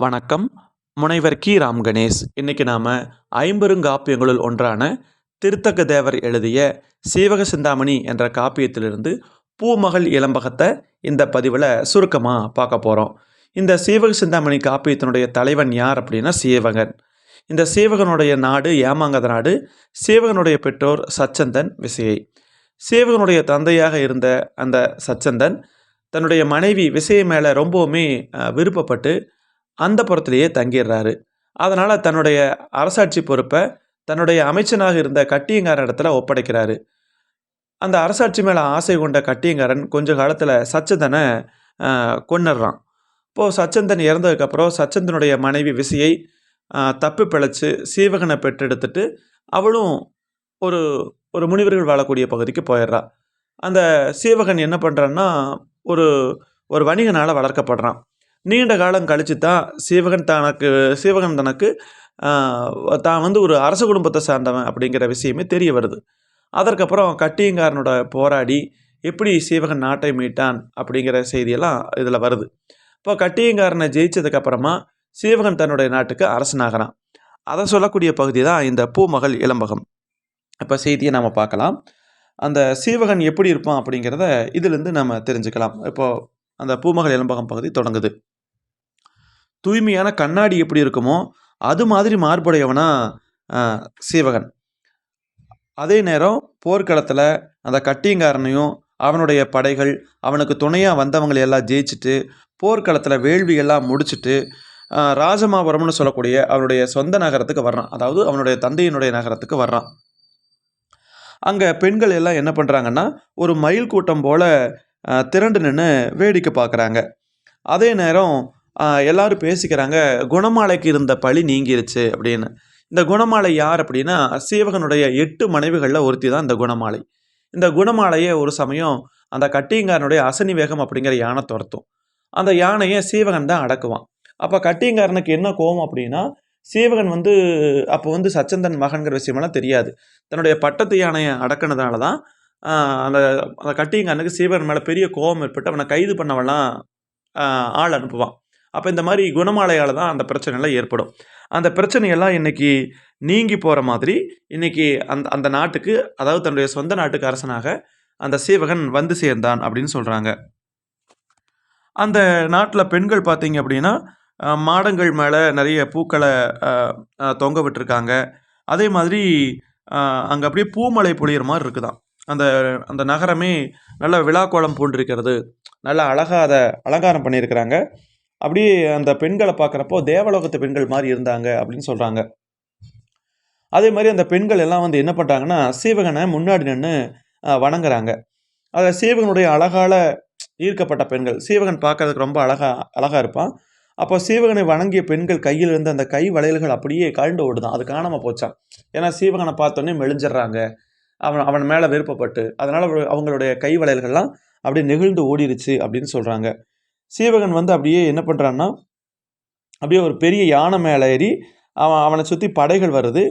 வணக்கம். முனைவர் கி. ராம் கணேஷ். இன்னைக்கு நாம் ஐம்பெருங்காப்பியங்களுள் ஒன்றான திருத்தக்க தேவர் எழுதிய சீவக சிந்தாமணி என்ற காப்பியத்திலிருந்து பூமகள் இளம்பகத்தை இந்த பதிவில் சுருக்கமாக பார்க்க போகிறோம் இந்த சீவக சிந்தாமணி காப்பியத்தினுடைய தலைவன் யார் அப்படின்னா சீவகன். இந்த சீவகனுடைய நாடு ஏமாங்கத நாடு சீவகனுடைய பெற்றோர் சச்சந்தன் விசையை. சீவகனுடைய தந்தையாக இருந்த அந்த சச்சந்தன் தன்னுடைய மனைவி விசையை மேலே ரொம்பவுமே விருப்பப்பட்டு அந்த புறத்திலேயே தங்கிடுறாரு. அதனால் தன்னுடைய அரசாட்சி பொறுப்பை தன்னுடைய அமைச்சனாக இருந்த கட்டியங்காரன் இடத்துல ஒப்படைக்கிறாரு. அந்த அரசாட்சி மேலே ஆசை கொண்ட கட்டியங்காரன் கொஞ்ச காலத்தில் சச்சந்தனை கொன்னுடுறான். இப்போது சச்சந்தன் இறந்ததுக்கப்புறம் சச்சந்தனுடைய மனைவி விசையை தப்பு பிழைச்சி சீவகனை பெற்றெடுத்துட்டு அவளும் ஒரு ஒரு முனிவர்கள் வாழக்கூடிய பகுதிக்கு போயிடுறா. அந்த சீவகன் என்ன பண்ணுறான்னா ஒரு ஒரு வணிகனால் வளர்க்கப்படுறான். நீண்ட காலம் கழித்து தான் சீவகன் தனக்கு சீவகன் தனக்கு தான் வந்து ஒரு அரச குடும்பத்தை சார்ந்தவன் அப்படிங்கிற விஷயமே தெரிய வருது. அதற்கப்புறம் கட்டியங்காரனோட போராடி எப்படி சீவகன் நாட்டை மீட்டான் அப்படிங்கிற செய்தியெல்லாம் இதில் வருது. இப்போ கட்டியங்காரனை ஜெயிச்சதுக்கப்புறமா சீவகன் தன்னுடைய நாட்டுக்கு அரசனாகிறான். அதை சொல்லக்கூடிய பகுதி தான் இந்த பூமகள் இளம்பகம். இப்போ செய்தியை நம்ம பார்க்கலாம். அந்த சீவகன் எப்படி இருப்பான் அப்படிங்கிறத இதிலிருந்து நம்ம தெரிஞ்சுக்கலாம். இப்போது அந்த பூமகள் இளம்பகம் பகுதி தொடங்குது. தூய்மையான கண்ணாடி எப்படி இருக்குமோ அது மாதிரி மார்புடையவனா சீவகன். அதே நேரம் போர்க்களத்தில் அந்த கட்டியங்காரனையும் அவனுடைய படைகள் அவனுக்கு துணையாக வந்தவங்களை எல்லாம் ஜெயிச்சுட்டு போர்க்களத்தில் வேள்வியெல்லாம் முடிச்சுட்டு ராஜமாபுரம்னு சொல்லக்கூடிய அவனுடைய சொந்த நகரத்துக்கு வர்றான். அதாவது அவனுடைய தந்தையினுடைய நகரத்துக்கு வர்றான். அங்கே பெண்கள் எல்லாம் என்ன பண்ணுறாங்கன்னா ஒரு மயில் கூட்டம் போல் திரண்டு நின்று வேடிக்கை பார்க்குறாங்க. அதே நேரம் எல்லாரும் பேசிக்கிறாங்க குணமாலைக்கு இருந்த பழி நீங்கிருச்சு அப்படின்னு. இந்த குணமாலை யார் அப்படின்னா சீவகனுடைய எட்டு மனைவிகளில் ஒருத்தி தான் இந்த குணமாலை. இந்த குணமாலையை ஒரு சமயம் அந்த கட்டியங்காரனுடைய அசனி வேகம் அப்படிங்கிற யானை துரத்தும். அந்த யானையை சீவகன் தான் அடக்குவான். அப்போ கட்டியங்காரனுக்கு என்ன கோவம் அப்படின்னா சீவகன் வந்து அப்போ வந்து சச்சந்தன் மகன்கிற விஷயமெல்லாம் தெரியாது. தன்னுடைய பட்டத்து யானையை அடக்குனதுனால தான் அந்த அந்த கட்டியங்காரனுக்கு சீவகன் மேலே பெரிய கோபம் ஏற்பட்டு அவனை கைது பண்ணவெல்லாம் ஆள் அனுப்புவான். அப்போ இந்த மாதிரி குணமாலையால் தான் அந்த பிரச்சனைலாம் ஏற்படும். அந்த பிரச்சனையெல்லாம் இன்றைக்கி நீங்கி போகிற மாதிரி இன்னைக்கு அந்த அந்த நாட்டுக்கு அதாவது தன்னுடைய சொந்த நாட்டுக்கு அரசனாக அந்த சீவகன் வந்து சேர்ந்தான் அப்படின்னு சொல்கிறாங்க அந்த நாட்டில் பெண்கள் பார்த்தீங்க அப்படின்னா மாடங்கள் மேலே நிறைய பூக்களை தொங்க விட்டுருக்காங்க. அதே மாதிரி அங்கே அப்படியே பூமலை பொழியிற மாதிரி இருக்குதான் அந்த அந்த நகரமே நல்ல விழாக்கோலம் பூண்டிருக்கிறது. நல்ல அழகாக அதை அலங்காரம் பண்ணியிருக்கிறாங்க. அப்படியே அந்த பெண்களை பார்க்குறப்போ தேவலோகத்து பெண்கள் மாதிரி இருந்தாங்க அப்படின்னு சொல்கிறாங்க அதே மாதிரி அந்த பெண்கள் எல்லாம் வந்து என்ன பண்ணுறாங்கன்னா சீவகனை முன்னாடி நின்று வணங்குறாங்க. அதில் சீவகனுடைய அழகால் ஈர்க்கப்பட்ட பெண்கள். சீவகன் பார்க்கறதுக்கு ரொம்ப அழகா அழகாக இருப்பான். அப்போ சீவகனை வணங்கிய பெண்கள் கையில் இருந்த அந்த கை வளையல்கள் அப்படியே கழண்டு ஓடுதான். அது காணாமல் போச்சான் ஏன்னா சீவகனை பார்த்தோன்னே மெலிஞ்சிடுறாங்க. அவன் அவன் மேலே விருப்பப்பட்டு அதனால் அவங்களுடைய கை வளையல்கள்லாம் அப்படியே நெகிழ்ந்து ஓடிடுச்சு அப்படின்னு சொல்கிறாங்க சீவகன் வந்து அப்படியே என்ன பண்ணுறான்னா அப்படியே ஒரு பெரிய யானை மேலே ஏறி அவன் அவனை சுற்றி படைகள் வருது.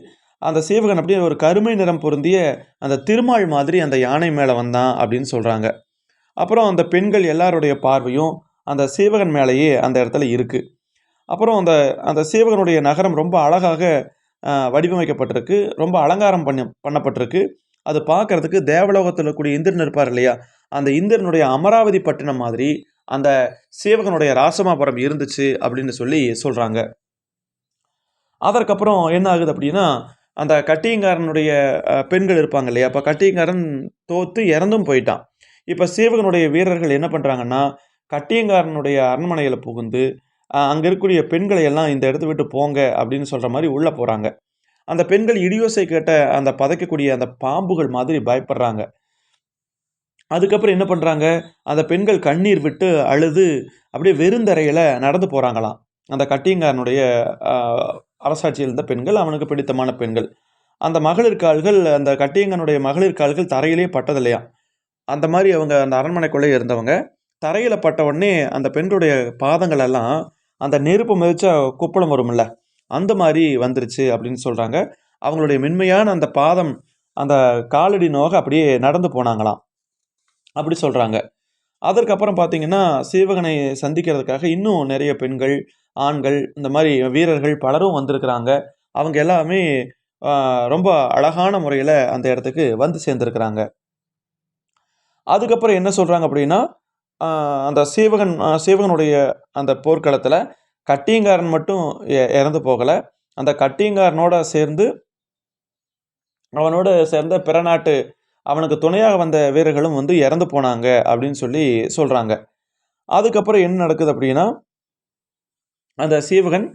அந்த சீவகன் அப்படியே ஒரு கருமை நிறம் பொருந்திய அந்த திருமால் மாதிரி அந்த யானை மேலே வந்தான் அப்படின்னு சொல்கிறாங்க அப்புறம் அந்த பெண்கள் எல்லாருடைய பார்வையும் அந்த சீவகன் மேலேயே அந்த இடத்துல இருக்குது அப்புறம் அந்த அந்த சீவகனுடைய நகரம் ரொம்ப அழகாக வடிவமைக்கப்பட்டிருக்கு. ரொம்ப அலங்காரம் பண்ண பண்ணப்பட்டிருக்கு. அது பார்க்கறதுக்கு தேவலோகத்தில் கூடிய இந்திரன் இருப்பார் இல்லையா? அந்த இந்திரனுடைய அமராவதி பட்டினம் மாதிரி அந்த சீவகனுடைய ராசமாபுரம் இருந்துச்சு அப்படின்னு சொல்லி சொல்கிறாங்க அதற்கப்புறம் என்ன ஆகுது அப்படின்னா அந்த கட்டியங்காரனுடைய பெண்கள் இருப்பாங்க இல்லையா? அப்போ கட்டியங்காரன் தோத்து இறந்தும் போயிட்டான். இப்போ சீவகனுடைய வீரர்கள் என்ன பண்ணுறாங்கன்னா கட்டியங்காரனுடைய அரண்மனையில் புகுந்து அங்கே இருக்கக்கூடிய பெண்களை எல்லாம் இந்த இடத்த விட்டு போங்க அப்படின்னு சொல்கிற மாதிரி உள்ளே போகிறாங்க அந்த பெண்கள் இடியோசை கேட்ட அந்த பதைக்கக்கூடிய அந்த பாம்புகள் மாதிரி பயப்படுறாங்க. அதுக்கப்புறம் என்ன பண்ணுறாங்க அந்த பெண்கள் கண்ணீர் விட்டு அழுது அப்படியே வெறுந்தரையில் நடந்து போகிறாங்களாம் அந்த கட்டியங்காரனுடைய அரசாட்சியில் இருந்த பெண்கள் அவனுக்கு பிடித்தமான பெண்கள். அந்த மகளிர் கால்கள் அந்த கட்டியங்கனுடைய மகளிர் கால்கள் தரையிலே பட்டதில்லையா அந்த மாதிரி அவங்க அந்த அரண்மனைக்குள்ளே இருந்தவங்க தரையில் பட்ட உடனே அந்த பெண்களுடைய பாதங்கள் எல்லாம் அந்த நெருப்பு மிதிச்சா குப்பளம் வரும்ல அந்த மாதிரி வந்துருச்சு அப்படின்னு சொல்கிறாங்க அவங்களுடைய மென்மையான அந்த பாதம் அந்த காலடி நோக அப்படியே நடந்து போனாங்களாம். அப்படி சொல்கிறாங்க அதற்கப்புறம் பார்த்தீங்கன்னா சீவகனை சந்திக்கிறதுக்காக இன்னும் நிறைய பெண்கள் ஆண்கள் இந்த மாதிரி வீரர்கள் பலரும் வந்திருக்கிறாங்க. அவங்க எல்லாமே ரொம்ப அழகான முறையில் அந்த இடத்துக்கு வந்து சேர்ந்துருக்கிறாங்க. அதுக்கப்புறம் என்ன சொல்கிறாங்க அப்படின்னா அந்த சீவகன் சீவகனுடைய அந்த போர்க்களத்தில் கட்டியங்காரன் மட்டும் இறந்து போகலை. அந்த கட்டியங்காரனோட சேர்ந்து அவனோட சேர்ந்த பிற நாட்டு அவனுக்கு துணையாக வந்த வீரர்களும் வந்து இறந்து போனாங்க அப்படின்னு சொல்லி சொல்கிறாங்க அதுக்கப்புறம் என்ன நடக்குது அப்படின்னா அந்த சீவகன்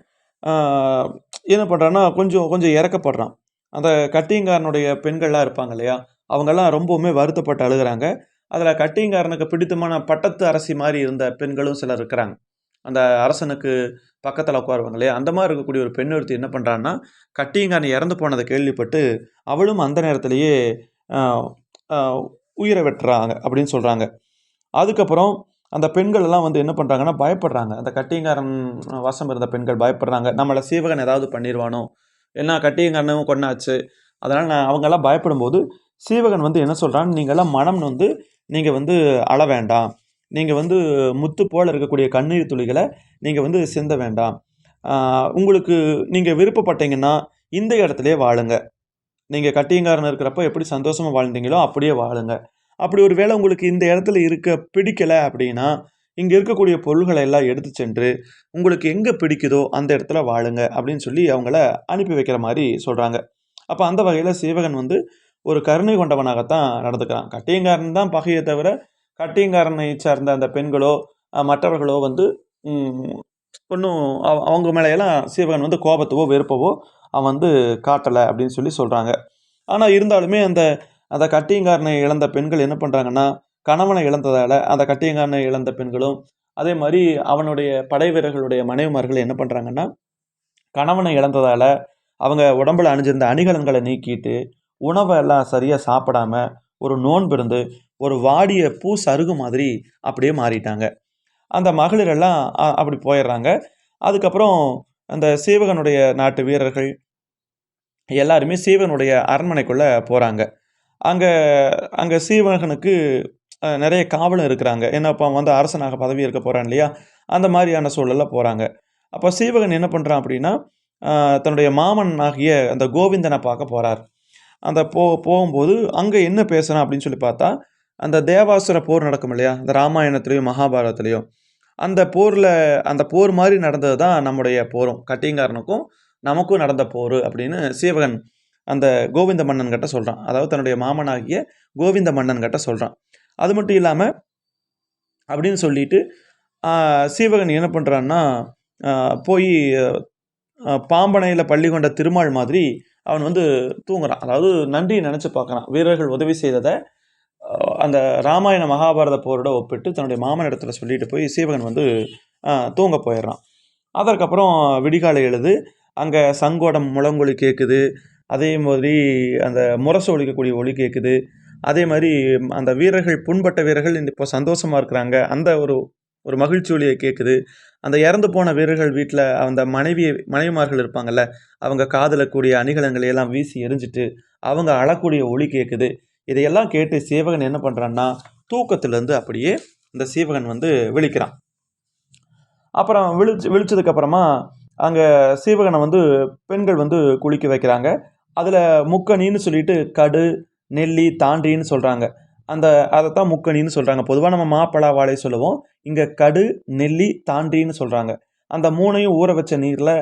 என்ன பண்ணுறான்னா கொஞ்சம் கொஞ்சம் இறக்கப்படுறான். அந்த கட்டியங்காரனுடைய பெண்கள்லாம் இருப்பாங்க இல்லையா அவங்கெல்லாம் ரொம்பவுமே வருத்தப்பட்டு அழுகுறாங்க. அதில் கட்டியங்காரனுக்கு பிடித்தமான பட்டத்து அரசி மாதிரி இருந்த பெண்களும் சிலர் இருக்கிறாங்க. அந்த அரசனுக்கு பக்கத்தில் உட்காருவாங்க இல்லையா அந்த மாதிரி இருக்கக்கூடிய ஒரு பெண் ஒருத்தி என்ன பண்ணுறான்னா கட்டியங்காரன் இறந்து போனதை கேள்விப்பட்டு அவளும் அந்த நேரத்திலேயே உயிரை வெட்டுறாங்க அப்படின்னு சொல்கிறாங்க அதுக்கப்புறம் அந்த பெண்கள் எல்லாம் வந்து என்ன பண்ணுறாங்கன்னா பயப்படுறாங்க. அந்த கட்டியங்காரன் வசம் இருந்த பெண்கள் பயப்படுறாங்க. நம்மளை சீவகன் ஏதாவது பண்ணிடுவானோ என்ன கட்டியங்காரனும் கொண்டாச்சு அதனால் நான் அவங்கெல்லாம் பயப்படும்போது சீவகன் வந்து என்ன சொல்கிறான்னு நீங்கள்லாம் மனம் வந்து நீங்கள் வந்து அழ வேண்டாம். நீங்கள் வந்து முத்து போல் இருக்கக்கூடிய கண்ணீர் துளிகளை நீங்கள் வந்து சிந்த வேண்டாம். உங்களுக்கு நீங்கள் விருப்பப்பட்டீங்கன்னா இந்த இடத்துலையே வாழுங்க. நீங்கள் கட்டியங்காரன் இருக்கிறப்ப எப்படி சந்தோஷமாக வாழ்ந்தீங்களோ அப்படியே வாழுங்க. அப்படி ஒரு வேளை உங்களுக்கு இந்த இடத்துல இருக்க பிடிக்கலை அப்படின்னா இங்கே இருக்கக்கூடிய பொருள்களை எல்லாம் எடுத்து சென்று உங்களுக்கு எங்கே பிடிக்குதோ அந்த இடத்துல வாழுங்க அப்படின்னு சொல்லி அவங்கள அனுப்பி வைக்கிற மாதிரி சொல்கிறாங்க அப்போ அந்த வகையில் சீவகன் வந்து ஒரு கருணை கொண்டவனாகத்தான் நடந்துக்கிறான். கட்டியங்காரன் தான் பகையை தவிர கட்டியங்காரனை சார்ந்த அந்த பெண்களோ மற்றவர்களோ வந்து ஒன்றும் அவங்க மேலையெல்லாம் சீவகன் வந்து கோபத்தவோ வெறுப்பவோ அவன் வந்து காட்டலை அப்படின்னு சொல்லி சொல்கிறாங்க ஆனால் இருந்தாலுமே அந்த அந்த கட்டியங்காரனை இழந்த பெண்கள் என்ன பண்ணுறாங்கன்னா கணவனை இழந்ததால் அந்த கட்டியங்காரனை இழந்த பெண்களும் அதே மாதிரி அவனுடைய படை வீரர்களுடைய மனைவிமார்கள் என்ன பண்ணுறாங்கன்னா கணவனை இழந்ததால் அவங்க உடம்புல அணிஞ்சிருந்த அணிகலன்களை நீக்கிட்டு உணவை எல்லாம் சரியாக சாப்பிடாம ஒரு நோன்பிருந்து ஒரு வாடிய பூ சருகு மாதிரி அப்படியே மாறிட்டாங்க. அந்த மகளிர் எல்லாம் அ- அப்படி போயிடுறாங்க. அதுக்கப்புறம் அந்த சீவகனுடைய நாட்டு வீரர்கள் எல்லாருமே சீவகனுடைய அரண்மனைக்குள்ளே போகிறாங்க அங்கே அங்கே சீவகனுக்கு நிறைய காவலும் இருக்கிறாங்க. ஏன்னா இப்போ வந்து அரசனாக பதவி இருக்க போகிறான் இல்லையா? அந்த மாதிரியான சூழலில் போகிறாங்க அப்போ சீவகன் என்ன பண்ணுறான் அப்படின்னா தன்னுடைய மாமன் ஆகிய அந்த கோவிந்தனை பார்க்க போகிறார் அந்த போ போகும்போது அங்கே என்ன பேசுகிறான் அப்படின்னு சொல்லி பார்த்தா அந்த தேவாசுர போர் நடக்கும் இல்லையா? இந்த ராமாயணத்துலேயும் மகாபாரதத்துலேயும். அந்த போரில் அந்த போர் மாதிரி நடந்தது தான் நம்முடைய போரும். கட்டிங்காரனுக்கும் நமக்கும் நடந்த போர் அப்படின்னு சீவகன் அந்த கோவிந்த மன்னன் கிட்ட சொல்கிறான் அதாவது தன்னுடைய மாமனாகிய கோவிந்த மன்னன் கிட்ட சொல்கிறான் அது மட்டும் இல்லாமல் அப்படின்னு சொல்லிட்டு சீவகன் என்ன பண்ணுறான்னா போய் பாம்பனையில் பள்ளி கொண்ட திருமால் மாதிரி அவன் வந்து தூங்குறான். அதாவது நன்றி நினச்சி பார்க்குறான். வீரர்கள் உதவி செய்ததை அந்த ராமாயண மகாபாரத போரோட ஒப்பிட்டு தன்னுடைய மாமன் இடத்துல சொல்லிட்டு போய் சீவகன் வந்து தூங்க போயிடுறான். அதற்கப்புறம் விடிகாலை எழுது. அங்கே சங்கோடம் முழங்கொலி கேட்குது அதே மாதிரி அந்த முரசு ஒழிக்கக்கூடிய ஒளி கேட்குது அதே மாதிரி அந்த வீரர்கள் புண்பட்ட வீரர்கள் இப்போ சந்தோஷமாக இருக்கிறாங்க. அந்த ஒரு ஒரு மகிழ்ச்சி ஒளியை கேட்குது அந்த இறந்து போன வீரர்கள் வீட்டில் அந்த மனைவி மனைவிமார்கள் இருப்பாங்கல்ல அவங்க காதலக்கூடிய அணிகலங்களை எல்லாம் வீசி எரிஞ்சிட்டு அவங்க அழக்கூடிய ஒளி கேட்குது இதையெல்லாம் கேட்டு சீவகன் என்ன பண்ணுறான்னா தூக்கத்திலேருந்து அப்படியே இந்த சீவகன் வந்து விழிக்கிறான். அப்புறம் விழிச்சு விழிச்சதுக்கப்புறமா அங்கே சீவகனை வந்து பெண்கள் வந்து குளிக்க வைக்கிறாங்க. அதில் முக்கணின்னு சொல்லிட்டு கடு நெல்லி தாண்டின்னு சொல்கிறாங்க அந்த அதைத்தான் முக்கணின்னு சொல்கிறாங்க பொதுவாக நம்ம மாப்பழா வாழை சொல்லுவோம். இங்கே கடு நெல்லி தாண்டின்னு சொல்கிறாங்க அந்த மூணையும் ஊற வச்ச நீரில்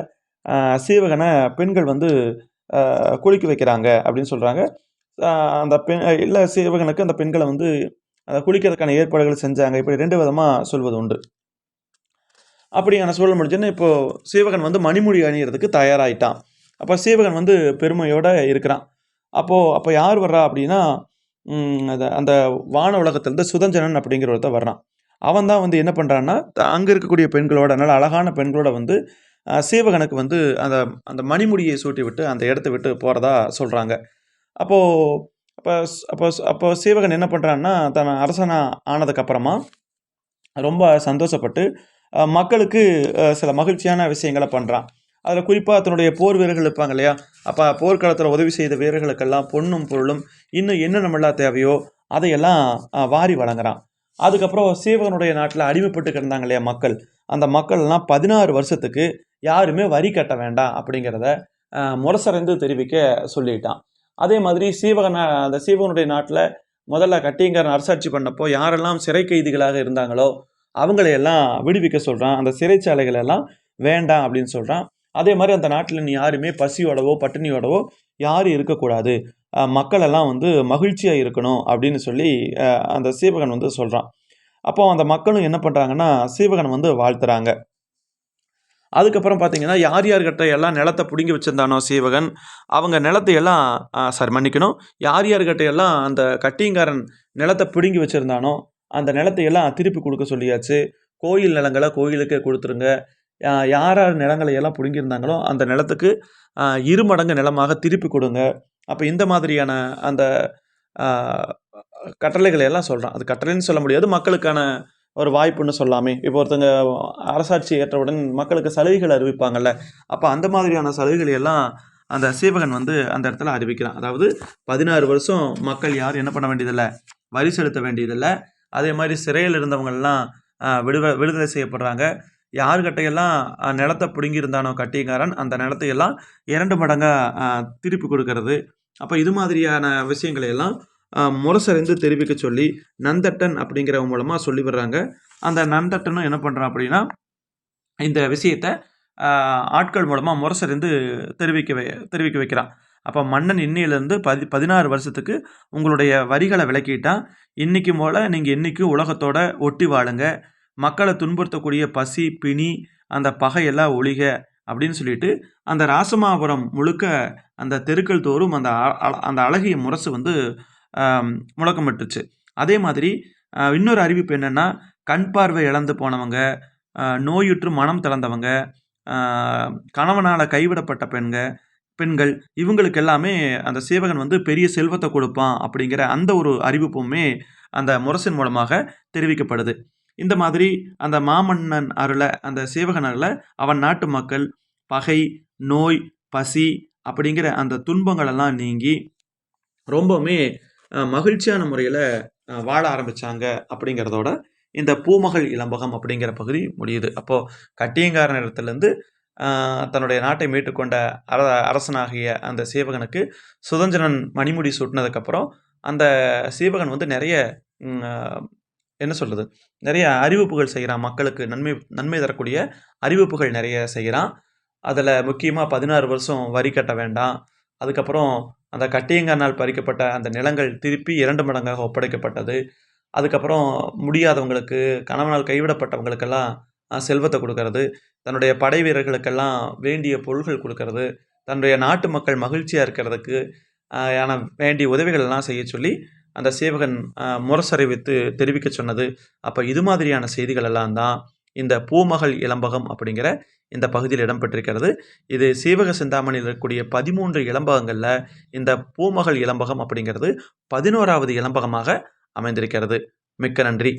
சீவகனை பெண்கள் வந்து குளிக்க வைக்கிறாங்க அப்படின்னு சொல்கிறாங்க அந்த பெண் இல்லை சீவகனுக்கு அந்த பெண்களை வந்து அதை குளிக்கிறதுக்கான ஏற்பாடுகள் செஞ்சாங்க. இப்படி ரெண்டு விதமாக சொல்வது உண்டு. அப்படியான சூழல் முடிஞ்சோன்னு இப்போது சீவகன் வந்து மணிமொழி அணியறதுக்கு தயாராயிட்டான். அப்போ சீவகன் வந்து பெருமையோடு இருக்கிறான். அப்போது அப்போ யார் வர்றா அப்படின்னா அந்த அந்த வான உலகத்திலேருந்து சுதஞ்சனன் அப்படிங்கிற ஒருத்தர் வர்றான். அவன் தான் வந்து என்ன பண்ணுறான்னா அங்கே இருக்கக்கூடிய பெண்களோட நல்ல அழகான பெண்களோட வந்து சேவகனுக்கு சீவகனுக்கு வந்து அந்த அந்த மணிமுடியை சூட்டி விட்டு அந்த இடத்த விட்டு போகிறதா சொல்கிறாங்க அப்போது அப்போ அப்போ அப்போ சீவகன் என்ன பண்ணுறான்னா தன் அரசனாக ஆனதுக்கப்புறமா ரொம்ப சந்தோஷப்பட்டு மக்களுக்கு சில மகிழ்ச்சியான விஷயங்களை பண்ணுறான் அதில் குறிப்பாக தன்னுடைய போர் வீரர்கள் இருப்பாங்க இல்லையா? அப்போ போர்க்களத்தில் உதவி செய்த வீரர்களுக்கெல்லாம் பொண்ணும் பொருளும் இன்னும் என்னென்னமெல்லாம் தேவையோ அதையெல்லாம் வாரி வழங்குறான். அதுக்கப்புறம் சீவகனுடைய நாட்டில் அடிமைப்பட்டு கிடந்தாங்க இல்லையா மக்கள்? அந்த மக்கள் எல்லாம் பதினாறு வருஷத்துக்கு யாருமே வரி கட்ட வேண்டாம் அப்படிங்கிறத முரசறைந்து தெரிவிக்க சொல்லிட்டான். அதே மாதிரி சீவகன் அந்த சீவகனுடைய நாட்டில் முதல்ல கட்டியங்காரன் அரசாட்சி பண்ணப்போ யாரெல்லாம் சிறை கைதிகளாக இருந்தாங்களோ அவங்களையெல்லாம் விடுவிக்க சொல்கிறான் அந்த சிறைச்சாலைகள் எல்லாம் வேண்டாம் அப்படின்னு சொல்கிறான் அதே மாதிரி அந்த நாட்டில் நீ யாருமே பசியோடவோ பட்டினியோடவோ யாரும் இருக்கக்கூடாது. மக்களெல்லாம் வந்து மகிழ்ச்சியாக இருக்கணும் அப்படின்னு சொல்லி அந்த சீவகன் வந்து சொல்கிறான் அப்போ அந்த மக்களும் என்ன பண்ணுறாங்கன்னா சீவகன் வந்து வாழ்த்துறாங்க. அதுக்கப்புறம் பார்த்தீங்கன்னா யார் யார்கிட்ட எல்லாம் நிலத்தை பிடுங்கி வச்சுருந்தானோ சீவகன் அவங்க நிலத்தை எல்லாம் சார் மன்னிக்கணும். யார் யார்கிட்ட எல்லாம் அந்த கட்டியங்காரன் நிலத்தை பிடுங்கி வச்சுருந்தானோ அந்த நிலத்தை எல்லாம் திருப்பி கொடுக்க சொல்லியாச்சு. கோயில் நிலங்களை கோயிலுக்கே கொடுத்துருங்க. யார் யார் நிலங்களை எல்லாம் பிடுங்கியிருந்தாங்களோ அந்த நிலத்துக்கு இருமடங்கு இரு மடங்கு நிலமாக திருப்பி கொடுங்க. அப்போ இந்த மாதிரியான அந்த கட்டளைகளை எல்லாம் சொல்கிறான் அது கட்டளைன்னு சொல்ல முடியாது. மக்களுக்கான ஒரு வாய்ப்புன்னு சொல்லாமே. இப்போ ஒருத்தங்க அரசாட்சி ஏற்றவுடன் மக்களுக்கு சலுகைகள் அறிவிப்பாங்கல்ல. அப்போ அந்த மாதிரியான சலுகைகளை எல்லாம் அந்த சீவகன் வந்து அந்த இடத்துல அறிவிக்கிறான். அதாவது பதினாறு வருஷம் மக்கள் யாரும் என்ன பண்ண வேண்டியதில்லை? வரி செலுத்த வேண்டியதில்லை. அதே மாதிரி சிறையில் இருந்தவங்கள்லாம் விடுதலை விடுவ விடுதலை செய்யப்படுறாங்க. யார்கிட்டையெல்லாம் நிலத்தை பிடுங்கியிருந்தானோ கட்டியங்காரன் அந்த நிலத்தையெல்லாம் இரண்டு மடங்காக திருப்பி கொடுக்கறது. அப்போ இது மாதிரியான விஷயங்களை எல்லாம் முரசறிந்து தெரிவிக்க சொல்லி நந்தட்டன் அப்படிங்கிறவங்க மூலமாக சொல்லி வர்றாங்க அந்த நந்தட்டனும் என்ன பண்ணுறான் அப்படின்னா இந்த விஷயத்த ஆட்கள் மூலமாக முரசறிந்து தெரிவிக்க வை தெரிவிக்க வைக்கிறான். அப்போ மன்னன் இன்னையிலேருந்து பதி பதினாறு வருஷத்துக்கு உங்களுடைய வரிகளை விளக்கிட்டான். இன்றைக்கு போல் நீங்கள் இன்றைக்கும் உலகத்தோட ஒட்டி வாழுங்க. மக்களை துன்புறுத்தக்கூடிய பசி பிணி அந்த பகையெல்லாம் ஒழிக அப்படின்னு சொல்லிட்டு அந்த ராசமாபுரம் முழுக்க அந்த தெருக்கள் தோறும் அந்த அ- அந்த அழகிய முரசு வந்து முழக்கமிட்டுச்சு. அதே மாதிரி இன்னொரு அறிவிப்பு என்னென்னா கண் பார்வை இழந்து போனவங்க நோயுற்று மனம் திறந்தவங்க கணவனால் கைவிடப்பட்ட பெண்கள் பெண்கள் இவங்களுக்கு எல்லாமே அந்த சேவகன் வந்து பெரிய செல்வத்தை கொடுப்பான் அப்படிங்கிற அந்த ஒரு அறிவிப்புமே அந்த முரசின் மூலமாக தெரிவிக்கப்படுது. இந்த மாதிரி அந்த மாமன்னன் அருளை அந்த சேவகன் அருளை அவன் நாட்டு மக்கள் பகை நோய் பசி அப்படிங்கிற அந்த துன்பங்களெல்லாம் நீங்கி ரொம்பவுமே மகிழ்ச்சியான முறையில் வாழ ஆரம்பித்தாங்க அப்படிங்கிறதோட இந்த பூமகள் இளம்பகம் அப்படிங்கிற பகுதி முடியுது. அப்போது கட்டியங்காரன் இடத்துலேருந்து தன்னுடைய நாட்டை மீட்டுக்கொண்ட அர அரசனாகிய அந்த சீவகனுக்கு சுதந்திரன் மணிமுடி சுட்டினதுக்கப்புறம் அந்த சீவகன் வந்து நிறைய என்ன சொல்கிறது நிறைய அறிவிப்புகள் செய்கிறான். மக்களுக்கு நன்மை நன்மை தரக்கூடிய அறிவிப்புகள் நிறைய செய்கிறான். அதில் முக்கியமாக பதினாறு வருஷம் வரி கட்ட வேண்டாம். அதுக்கப்புறம் அந்த கட்டியங்கானால் பறிக்கப்பட்ட அந்த நிலங்கள் திருப்பி இரண்டு மடங்காக ஒப்படைக்கப்பட்டது. அதுக்கப்புறம் முடியாதவங்களுக்கு கணவனால் கைவிடப்பட்டவங்களுக்கெல்லாம் செல்வத்தை கொடுக்கறது. தன்னுடைய படை வீரர்களுக்கெல்லாம் வேண்டிய பொருள்கள் கொடுக்கறது. தன்னுடைய நாட்டு மக்கள் மகிழ்ச்சியாக இருக்கிறதுக்கு ஆஹ், ஆன வேண்டிய உதவிகளெல்லாம் செய்ய சொல்லி அந்த சேவகன் முரசறிவித்து தெரிவிக்க சொன்னது. அப்போ இது மாதிரியான செய்திகள் எல்லாம் தான் இந்த பூமகள் இளம்பகம் அப்படிங்கிற இந்த பகுதியில் இடம்பெற்றிருக்கிறது. இது சீவக சிந்தாமணியில் இருக்கக்கூடிய பதிமூன்று இளம்பகங்களில் இந்த பூமகள் இளம்பகம் அப்படிங்கிறது பதினோராவது இளம்பகமாக அமைந்திருக்கிறது. மிக்க நன்றி.